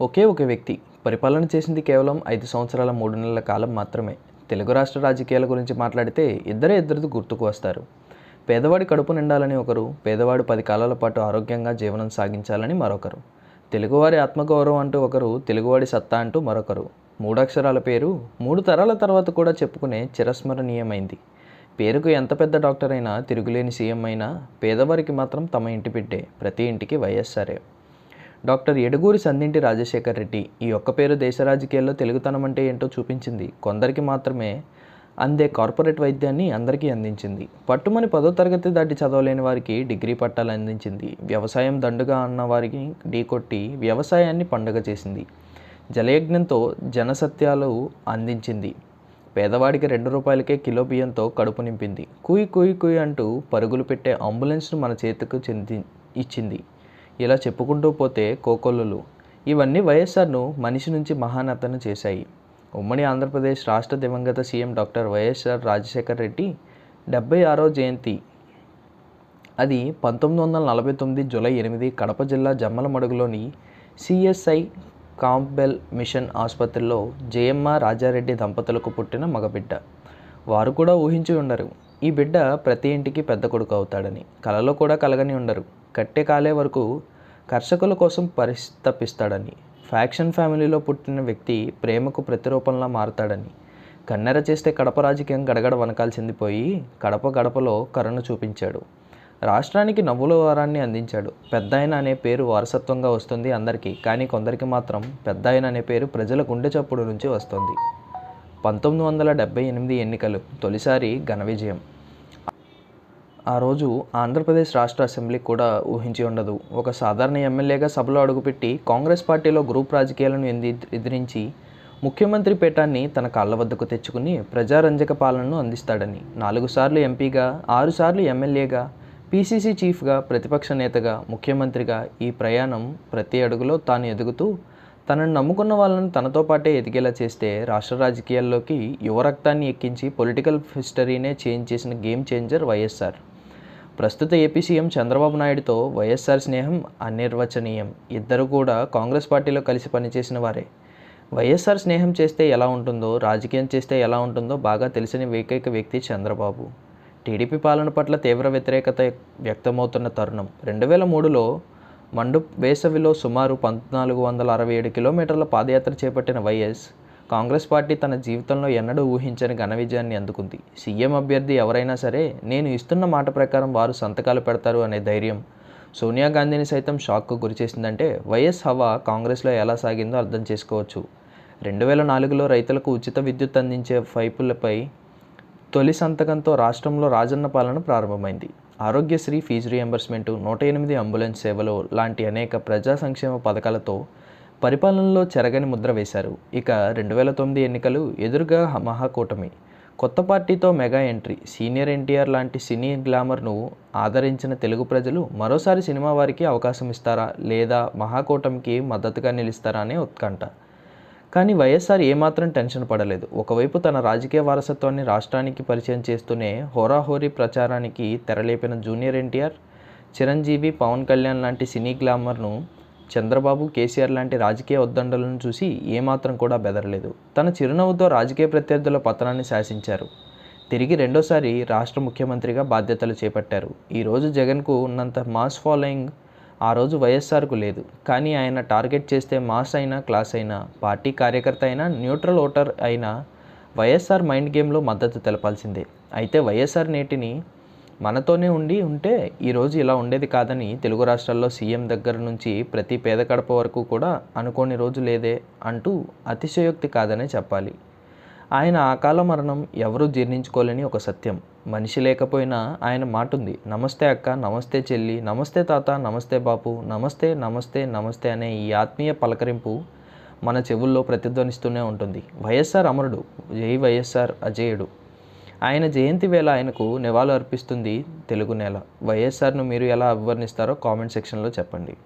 ఒకే ఒక వ్యక్తి పరిపాలన చేసింది కేవలం ఐదు సంవత్సరాల మూడు నెలల కాలం మాత్రమే. తెలుగు రాష్ట్ర రాజకీయాల గురించి మాట్లాడితే ఇద్దరే ఇద్దరిది గుర్తుకు వస్తారు. పేదవాడి కడుపు నిండాలని ఒకరు పేదవాడు పది కాలాల పాటు ఆరోగ్యంగా జీవనం సాగించాలని మరొకరు. తెలుగువారి ఆత్మగౌరవం అంటూ ఒకరు తెలుగువాడి సత్తా అంటూ మరొకరు. మూడక్షరాల పేరు మూడు తరాల తర్వాత కూడా చెప్పుకునే చిరస్మరణీయమైంది. పేరుకు ఎంత పెద్ద డాక్టర్ అయినా తిరుగులేని సీఎం అయినా పేదవారికి మాత్రం తమ ఇంటి బిడ్డే ప్రతి ఇంటికి వైఎస్ఆరే డాక్టర్ ఎడుగూరి సందింటి రాజశేఖర్ రెడ్డి ఈ ఒక్క పేరు దేశ రాజకీయాల్లో తెలుగుతనం అంటే ఏంటో చూపించింది. కొందరికి మాత్రమే అందే కార్పొరేట్ వైద్యాన్ని అందరికీ అందించింది. పట్టుమని పదో తరగతి దాటి చదవలేని వారికి డిగ్రీ పట్టాలు అందించింది. వ్యవసాయం దండుగా అన్న వారికి ఢీకొట్టి వ్యవసాయాన్ని పండుగ చేసింది. జలయజ్ఞంతో జనసత్యాలు అందించింది. పేదవాడికి రెండు రూపాయలకే కిలో బియ్యంతో కడుపు నింపింది. కుయ్ కుయ్ కుయ్ అంటూ పరుగులు పెట్టే అంబులెన్స్ను మన చేతికి చెంది ఇచ్చింది. ఇలా చెప్పుకుంటూ పోతే కోకొల్లులు. ఇవన్నీ వైఎస్ఆర్ను మనిషి నుంచి మహానతను చేశాయి. ఉమ్మడి ఆంధ్రప్రదేశ్ రాష్ట్ర దివంగత సీఎం డాక్టర్ వైఎస్ఆర్ రాజశేఖర్ రెడ్డి డెబ్బై ఆరో జయంతి అది పంతొమ్మిది వందల నలభై తొమ్మిది జూలై ఎనిమిది కడప జిల్లా జమ్మలమడుగులోని సిఎస్ఐ కాంబెల్ మిషన్ ఆసుపత్రిలో జయమ్మ రాజారెడ్డి దంపతులకు పుట్టిన మగబిడ్డ. వారు కూడా ఊహించి ఉండరు. ఈ బిడ్డ ప్రతి ఇంటికి పెద్ద కొడుకు అవుతాడని కలలో కూడా కలగని ఉండరు. కట్టె కాలే వరకు కర్షకుల కోసం పరిస్తపిస్తాడని ఫ్యాక్షన్ ఫ్యామిలీలో పుట్టిన వ్యక్తి ప్రేమకు ప్రతిరూపంలా మారతాడని కన్నెర చేస్తే కడప రాజకీయం గడగడ వనకాల్సింది పోయి కడప గడపలో కరుణ చూపించాడు. రాష్ట్రానికి నవ్వుల వారాన్ని అందించాడు. పెద్దాయన అనే పేరు వారసత్వంగా వస్తుంది అందరికీ కానీ కొందరికి మాత్రం పెద్దాయన అనే పేరు ప్రజల గుండె చప్పుడు నుంచి వస్తుంది. పంతొమ్మిది వందల డెబ్బై ఎనిమిది ఎన్నికలు తొలిసారి ఘన విజయం. ఆ రోజు ఆంధ్రప్రదేశ్ రాష్ట్ర అసెంబ్లీ కూడా ఊహించి ఉండదు. ఒక సాధారణ ఎమ్మెల్యేగా సభలో అడుగుపెట్టి కాంగ్రెస్ పార్టీలో గ్రూప్ రాజకీయాలను ఎంది ఎదిరించి ముఖ్యమంత్రి పీఠాన్ని తన కాళ్ళ వద్దకు తెచ్చుకుని ప్రజారంజక పాలనను అందిస్తాడని నాలుగు సార్లు ఎంపీగా ఆరుసార్లు ఎమ్మెల్యేగా పీసీసీ చీఫ్గా ప్రతిపక్ష నేతగా ముఖ్యమంత్రిగా ఈ ప్రయాణం ప్రతి అడుగులో తాను ఎదుగుతూ తనను నమ్ముకున్న వాళ్ళని తనతో పాటే ఎదిగేలా చేస్తే రాష్ట్ర రాజకీయాల్లోకి యువ రక్తాన్ని ఎక్కించి పొలిటికల్ హిస్టరీనే చేంజ్ చేసిన గేమ్ చేంజర్ వైఎస్ఆర్. ప్రస్తుత ఏపీ సీఎం చంద్రబాబు నాయుడుతో వైఎస్ఆర్ స్నేహం అనిర్వచనీయం. ఇద్దరు కూడా కాంగ్రెస్ పార్టీలో కలిసి పనిచేసిన వారే. వైఎస్ఆర్ స్నేహం చేస్తే ఎలా ఉంటుందో రాజకీయం చేస్తే ఎలా ఉంటుందో బాగా తెలిసిన ఏకైక వ్యక్తి చంద్రబాబు. టీడీపీ పాలన పట్ల తీవ్ర వ్యతిరేకత వ్యక్తమవుతున్న తరుణం. రెండు వేల మూడులో మండు వేసవిలో సుమారు పద్నాలుగు వందల అరవై ఏడు కిలోమీటర్ల పాదయాత్ర చేపట్టిన వైఎస్ కాంగ్రెస్ పార్టీ తన జీవితంలో ఎన్నడూ ఊహించని ఘన విజయాన్ని అందుకుంది. సీఎం అభ్యర్థి ఎవరైనా సరే నేను ఇస్తున్న మాట ప్రకారం వారు సంతకాలు పెడతారు అనే ధైర్యం సోనియా గాంధీని సైతం షాక్కు గురిచేసిందంటే వైఎస్ హవా కాంగ్రెస్లో ఎలా సాగిందో అర్థం చేసుకోవచ్చు. రెండు వేల నాలుగులో రైతులకు ఉచిత విద్యుత్ అందించే పైపులపై తొలి సంతకంతో రాష్ట్రంలో రాజన్న పాలన ప్రారంభమైంది. ఆరోగ్యశ్రీ ఫీజు రియంబర్స్మెంట్ నూట ఎనిమిది అంబులెన్స్ సేవలు లాంటి అనేక ప్రజా సంక్షేమ పథకాలతో పరిపాలనలో చెరగని ముద్ర వేశారు. ఇక రెండు వేల తొమ్మిది ఎన్నికలు ఎదురుగా మహాకూటమి. కొత్త పార్టీతో మెగా ఎంట్రీ. సీనియర్ ఎన్టీఆర్ లాంటి సినీ గ్లామర్ను ఆదరించిన తెలుగు ప్రజలు మరోసారి సినిమా వారికి అవకాశం ఇస్తారా? లేదా మహాకూటమికి మద్దతుగా నిలుస్తారా అనే ఉత్కంఠ. కానీ వైఎస్ఆర్ ఏమాత్రం టెన్షన్ పడలేదు. ఒకవైపు తన రాజకీయ వారసత్వాన్ని రాష్ట్రానికి పరిచయం చేస్తూనే హోరాహోరీ ప్రచారానికి తెరలేపిన జూనియర్ ఎన్టీఆర్ చిరంజీవి పవన్ కళ్యాణ్ లాంటి సినీ గ్లామర్ను చంద్రబాబు కేసీఆర్ లాంటి రాజకీయ ఉద్దండలను చూసి ఏమాత్రం కూడా బెదరలేదు. తన చిరునవ్వుతో రాజకీయ ప్రత్యర్థుల పతనాన్ని శాసించారు. తిరిగి రెండోసారి రాష్ట్ర ముఖ్యమంత్రిగా బాధ్యతలు చేపట్టారు. ఈరోజు జగన్కు ఉన్నంత మాస్ ఫాలోయింగ్ ఆ రోజు వైఎస్ఆర్కు లేదు. కానీ ఆయన టార్గెట్ చేస్తే మాస్ అయినా క్లాస్ అయినా పార్టీ కార్యకర్త అయినా న్యూట్రల్ ఓటర్ అయినా వైఎస్ఆర్ మైండ్ గేమ్లో మద్దతు తెలపాల్సిందే. అయితే వైఎస్ఆర్ నేటిని మనతోనే ఉండి ఉంటే ఈరోజు ఇలా ఉండేది కాదని తెలుగు రాష్ట్రాల్లో సీఎం దగ్గర నుంచి ప్రతి పేద కడప వరకు కూడా అనుకోని రోజు లేదే అంటూ అతిశయోక్తి కాదనే చెప్పాలి. ఆయన అకాల మరణం ఎవరూ జీర్ణించుకోలేని ఒక సత్యం. మనిషి లేకపోయినా ఆయన మాటుంది. నమస్తే అక్క నమస్తే చెల్లి నమస్తే తాత నమస్తే బాపు నమస్తే నమస్తే నమస్తే అనే ఈ ఆత్మీయ పలకరింపు మన చెవుల్లో ప్రతిధ్వనిస్తూనే ఉంటుంది. వైఎస్ఆర్ అమరుడు జై వైఎస్ఆర్ అజేయుడు. ఆయన జయంతి వేళ ఆయనకు నివాళులు అర్పిస్తుంది తెలుగు నేల. వైఎస్ఆర్ను మీరు ఎలా అభివర్ణిస్తారో కామెంట్ సెక్షన్లో చెప్పండి.